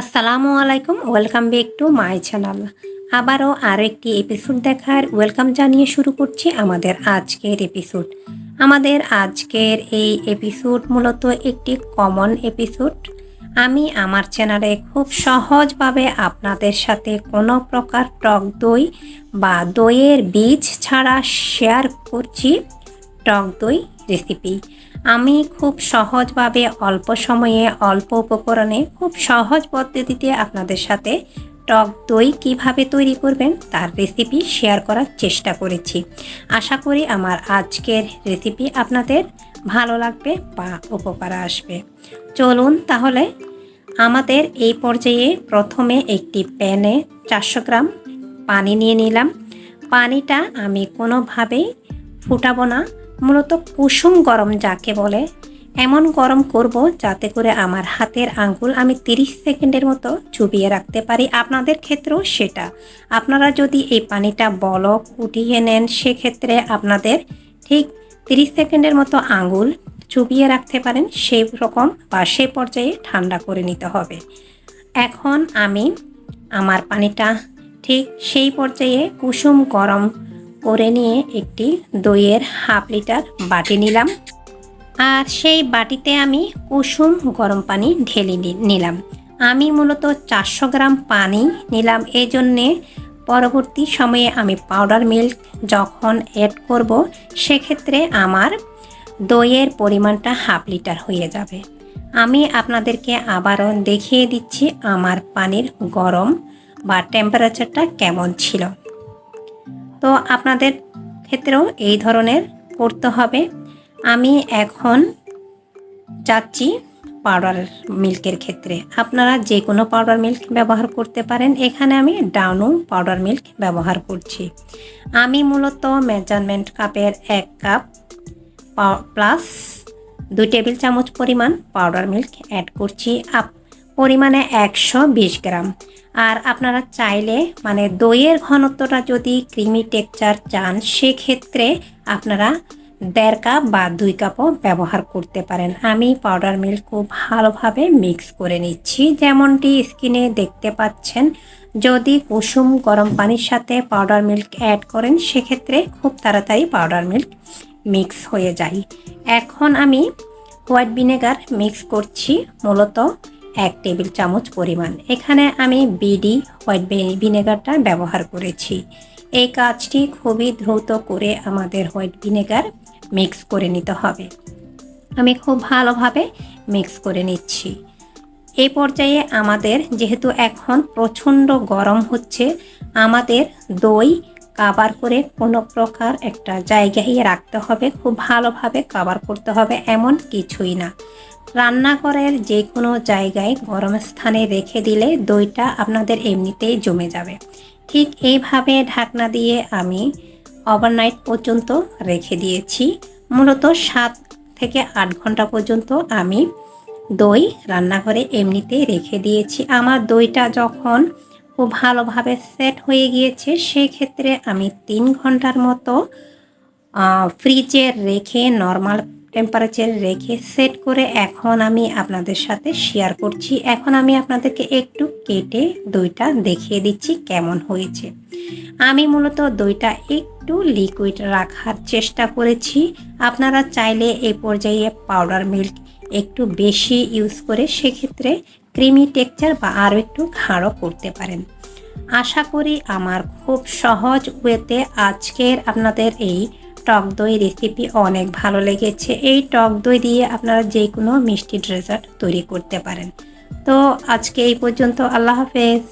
আসসালামু আলাইকুম, welcome back to my channel. আবারও আরও একটি এপিসোড দেখার ওয়েলকাম জানিয়ে শুরু করছি আমাদের আজকের এপিসোড। আমাদের আজকের এই এপিসোড মূলত একটি কমন এপিসোড। আমি আমার চ্যানেলে খুব সহজভাবে আপনাদের সাথে কোনো প্রকার টক দই বা দইয়ের বীজ ছাড়া শেয়ার করছি, টক দই রেসিপি। আমি খুব সহজভাবে অল্প সময়ে অল্প উপকরণে খুব সহজ পদ্ধতিতে আপনাদের সাথে টক দই কীভাবে তৈরি করবেন তার রেসিপি শেয়ার করার চেষ্টা করেছি। আশা করি আমার আজকের রেসিপি আপনাদের ভালো লাগবে বা উপকার আসবে। চলুন তাহলে আমাদের এই পর্যায়ে প্রথমে একটি প্যানে চারশো গ্রাম পানি নিয়ে নিলাম। পানিটা আমি কোনোভাবেই ফুটাবো না। মূলত কুসুম গরম যাকে বলে, এমন গরম করব যাতে করে আমার হাতের আঙ্গুল আমি 30 সেকেন্ডের মতো চুবিয়ে রাখতে পারি। আপনাদের ক্ষেত্রেও সেটা। আপনারা যদি এই পানিটা বলক উঠিয়ে নেন, সেক্ষেত্রে আপনাদের ঠিক 30 সেকেন্ডের মতো আঙ্গুল চুবিয়ে রাখতে পারেন, সেই রকম বা সেই পর্যায়ে ঠান্ডা করে নিতে হবে। এখন আমি আমার পানিটা ঠিক সেই পর্যায়ে কুসুম গরম করে নিয়ে একটি দইয়ের হাফ লিটার বাটি নিলাম। আর সেই বাটিতে আমি কুসুম গরম পানি ঢেলে নিলাম। আমি মূলত চারশো গ্রাম পানি নিলাম। এই জন্যে পরবর্তী সময়ে আমি পাউডার মিল্ক যখন অ্যাড করব, সেক্ষেত্রে আমার দইয়ের পরিমাণটা হাফ লিটার হয়ে যাবে। আমি আপনাদেরকে আবারও দেখিয়ে দিচ্ছি আমার পানির গরম বা টেম্পারেচারটা কেমন ছিল। তো আপনাদের ক্ষেত্রেও এই ধরনের করতে হবে। আমি এখন যাচ্ছি পাউডার মিল্কের ক্ষেত্রে। আপনারা যে কোনো পাউডার মিল্ক ব্যবহার করতে পারেন। এখানে আমি ডাউনু পাউডার মিল্ক ব্যবহার করছি। আমি মূলত মেজারমেন্ট কাপের এক কাপ প্লাস দুই টেবিল চামচ পরিমাণ পাউডার মিল্ক অ্যাড করছি। আপ পরিমাণে একশো বিশ গ্রাম। আর আপনারা চাইলে মানে দইয়ের ঘনত্বটা যদি ক্রিমি টেক্সচার চান, সেক্ষেত্রে আপনারা দেড় কাপ বা দুই কাপও ব্যবহার করতে পারেন। আমি পাউডার মিল্ক খুব ভালোভাবে মিক্স করে নিচ্ছি। যেমনটি স্কিনে দেখতে পাচ্ছেন, যদি কুসুম গরম পানির সাথে পাউডার মিল্ক অ্যাড করেন, সেক্ষেত্রে খুব তাড়াতাড়ি পাউডার মিল্ক মিক্স হয়ে যায়। এখন আমি হোয়াইট ভিনেগার মিক্স করছি। মূলত এক টেবিল চামচ পরিমাণ। এখানে আমি বিডি, হোয়াইট ভিনেগারটা ব্যবহার করেছি। এই কাজটি খুবই দ্রুত করে আমাদের হোয়াইট ভিনেগার মিক্স করে নিতে হবে। আমি খুব ভালোভাবে মিক্স করে নিচ্ছি। এই পর্যায়ে আমাদের, যেহেতু এখন প্রচণ্ড গরম হচ্ছে, আমাদের দই কাবার করে কোনো প্রকার একটা জায়গায় রাখতে হবে, খুব ভালোভাবে কাবার করতে হবে এমন কিছুই না। রান্নাঘরের যে কোনো জায়গায় গরম স্থানে রেখে দিলে দইটা আপনাদের এমনিতেই জমে যাবে। ঠিক এইভাবে ঢাকনা দিয়ে আমি ওভারনাইট পর্যন্ত রেখে দিয়েছি। মূলত সাত থেকে আট ঘণ্টা পর্যন্ত আমি দই রান্নাঘরে এমনিতেই রেখে দিয়েছি। আমার দইটা যখন খুব ভালোভাবে সেট হয়ে গিয়েছে, সেক্ষেত্রে আমি তিন ঘণ্টার মতো ফ্রিজে রেখে নর্মাল টেম্পারেচার রেখে সেট করে এখন আমি আপনাদের সাথে শেয়ার করছি। এখন আমি আপনাদেরকে একটু কেটে দইটা দেখিয়ে দিচ্ছি কেমন হয়েছে। আমি মূলত দইটা একটু লিকুইড রাখার চেষ্টা করেছি। আপনারা চাইলে এই পর্যায়ে পাউডার মিল্ক একটু বেশি ইউজ করে, সেক্ষেত্রে ক্রিমি টেক্সচার বা আরও একটু ঘাঁড়ো করতে পারেন। আশা করি আমার খুব সহজ ওয়েতে আজকের আপনাদের এই টক দই রেসিপি অনেক ভালো লেগেছে। এই টক দই দিয়ে আপনারা যে কোনো মিষ্টি ডেজার্ট তৈরি করতে পারেন। তো আজকে এই পর্যন্ত আল্লাহ হাফেজ।